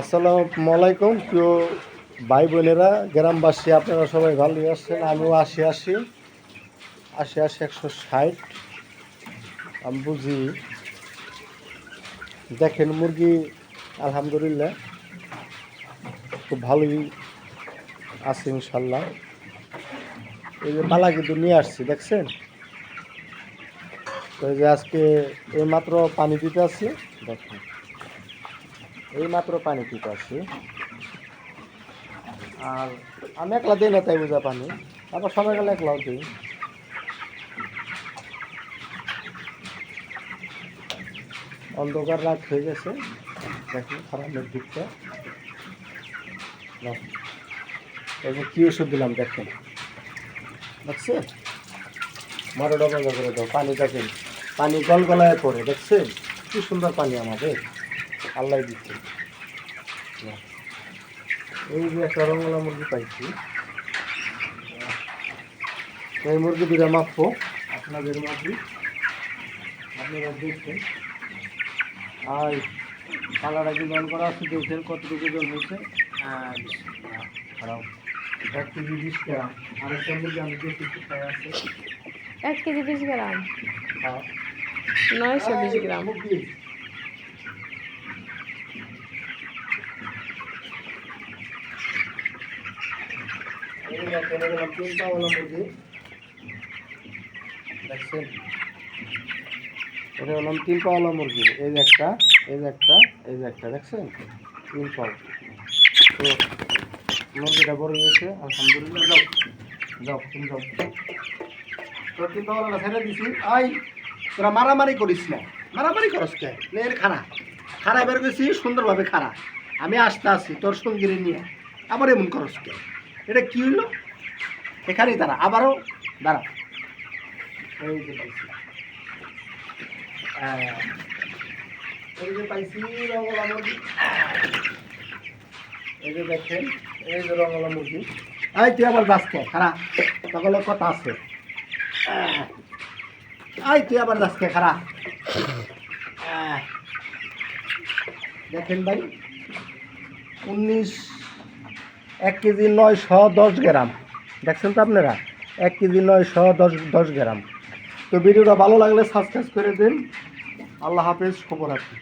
আসসালামু আলাইকুম, প্রিয় ভাই বোনেরা, গ্রামবাসী, আপনারা সবাই ভালোই আসছেন আমিও আশি আশি আশি আশি, একশো ষাট। আমি বুঝি, দেখেন মুরগি, আলহামদুলিল্লাহ, খুব ভালোই আছে ইনশাল্লাহ। এই যে পালা কিন্তু নিয়ে আসছি, দেখছেন? তো এই যে আজকে এই মাত্র পানি দিতে আসছি, দেখেন। এই মাত্র পানি পিতে আসছি আর আমি একলা দিই না, তাই বোঝা পানি। আবার সময় গেলে একলাও দিই। অন্ধকার রাত হয়ে গেছে। দেখুন খারাপের দিকটা। এবার কী ওষুধ দিলাম, দেখেন। দেখছে? মারোটা বন্ধ করে দাও পানি দেখেন পানি গলগলায় পড়ে, দেখছেন? কি সুন্দর পানি আমাদের। আল্লাহ দিচ্ছে। এই যে একটা রঙলা মুরগি পাইছি। এই মুরগি দুটা মাপবো। আপনাদের মাপি আপনারা দেখছেন আর কালারটা কি জন করা আছে দেখছেন কতটুকু জন হয়েছে। আর এক কেজি বিশ গ্রাম। আর একটা মুরগি আমি দেখি কোথায় আছে। এক কেজি বিশ গ্রাম। হ্যাঁ। নয়শো বিশ গ্রাম। দেখেন, এগুলো তিনটা হলো মুরগি। দেখছেন? এটা হলাম তিন পাওয়ালা মুরগি এই যে একটা এই যে একটা এই যে একটা দেখছেন তিন পাও তো মুরগিটা বড় হয়েছে আলহামদুলিল্লাহ যাও যাও তুমি যাও তো তিন পাওয়ালা ছেড়ে দিছি আই তোরা মারামারি করিস না মারামারি করস কে নের খানা খানা বের গেছি সুন্দরভাবে খানা আমি আসতে আসি তোর সঙ্গীরে নিয়ে আবার এমন করস কে এটা কি হইল? এখানেই দাঁড়া আবারও দাঁড়া। যে পাইছি। যাচ্ছে খারা কথা আছে। এই আবার আহ, দেখেন ভাই উনিশ এক কেজি নয়শো দশ গ্রাম। দেখছেন তো আপনারা? এক কেজি নয়শো দশ দশ গ্রাম। তো ভিডিওটা ভালো লাগলে সাবস্ক্রাইব করে দিন। আল্লাহ হাফেজ শুভরাত্রি